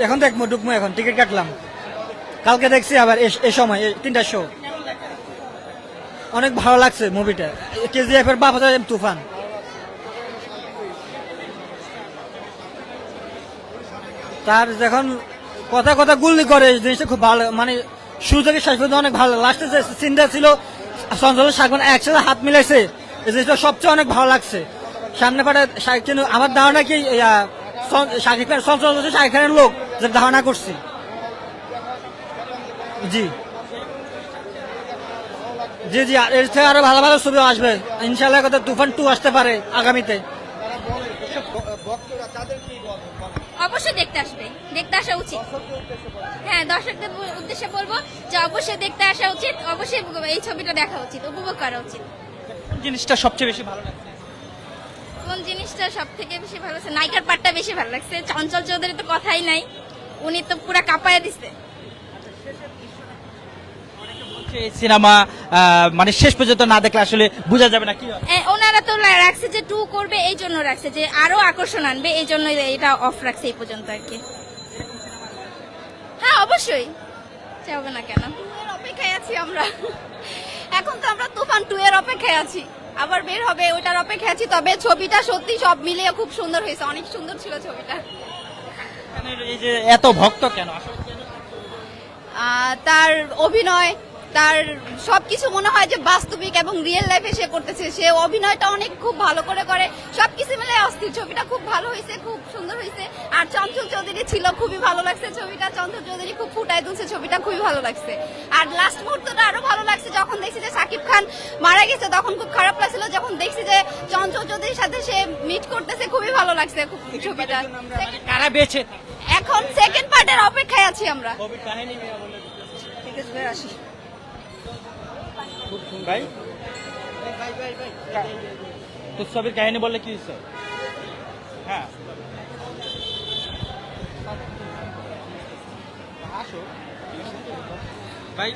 এখন দেখব, ঢুকবো এখন, টিকিট কাটলাম। কালকে দেখছি আবার এ- সময় এই তিনটার শো অনেক ভালো লাগছে মুভিটা কেজিএফ এর বাপ তুফান। তার যখন কথা কথা গুলি করে জিনিসটা খুব ভালো মানে শুরু থেকে শেষ পর্যন্ত অনেক ভালো লাস্টে যে সিনটা ছিল সঞ্চল শাকন একসাথে হাত মিলাইছে, এই জিনিসটা সবচেয়ে অনেক ভালো লাগছে। সামনে পাঠে কিন্তু আমার ধারণা কি শাকিব খান সঞ্চল হচ্ছে শাকিব খানের লোক যে ধারণা করছি। জি। জি জি আর এর থেকে আরও ভালো ভালো ছবি আসবে। ইনশাল্লাহ কথা তুফান টু আসতে পারে আগামীতে। অবশ্যই দেখতে আসবে। দেখতে আসা উচিত। হ্যাঁ দর্শকদের উদ্দেশ্যে বলব যে অবশ্যই দেখতে আসা উচিত। অবশ্যই এই ছবিটা দেখা উচিত উপভোগ করা উচিত। জিনিসটা সবচেয়ে বেশি ভালো লাগছে? কোন জিনিসটা সব থেকে বেশি ভালো লাগছে? নায়িকার পার্টটা বেশি ভালো লাগছে। চঞ্চল চৌধুরী তো কথাই নাই। উনি তো পুরা কাঁপায় দিছে। এই সিনেমা মানে শেষ পর্যন্ত না দেখলে আসলে বোঝা যাবে না কি ওনারা তো রাখছে যে টু করবে এই জন্য রাখছে যে আরও আকর্ষণ আনবে এই জন্য এটা অফ রাখছে এই পর্যন্ত আর কি। হ্যাঁ অবশ্যই। যাবে না কেন? এর অপেক্ষায় আছি আমরা। এখন তো আমরা তুফান টু এর অপেক্ষায় আছি। আবার বের হবে ওটার অপেক্ষা আছি। তবে ছবিটা সত্যি সব মিলিয়ে খুব সুন্দর হয়েছে। অনেক সুন্দর ছিল ছবিটা। এই যে এত ভক্ত কেন? তার অভিনয় তার সবকিছু মনে হয় যে বাস্তবিক এবং রিয়েল লাইফে সে করতেছে। সে অভিনয়টা অনেক খুব ভালো করে করে। সবকিছু মিলে অস্থির। ছবিটা খুব ভালো হয়েছে খুব সুন্দর হয়েছে। আর চঞ্চল চৌধুরী ছিল খুবই ভালো লাগছে ছবিটা। চঞ্চল চৌধুরী খুব ফুটাই তুলছে ছবিটা খুবই ভালো লাগছে। আর লাস্ট মুহূর্তটা আরও ভালো লাগছে যখন দেখছি যে সাকিব খান মারা গেছে তখন খুব খারাপ লাগছিল যখন দেখছি যে চঞ্চল চৌধুরীর সাথে সে মিট করতেছে খুবই ভালো লাগছে খুব ছবিটা। কারা বেছে এখন সেকেন্ড পার্টের অপেক্ষায় আছি আমরা। ভাই? তো ছবির কাহিনী বললে কি হচ্ছে হ্যাঁ। ভাই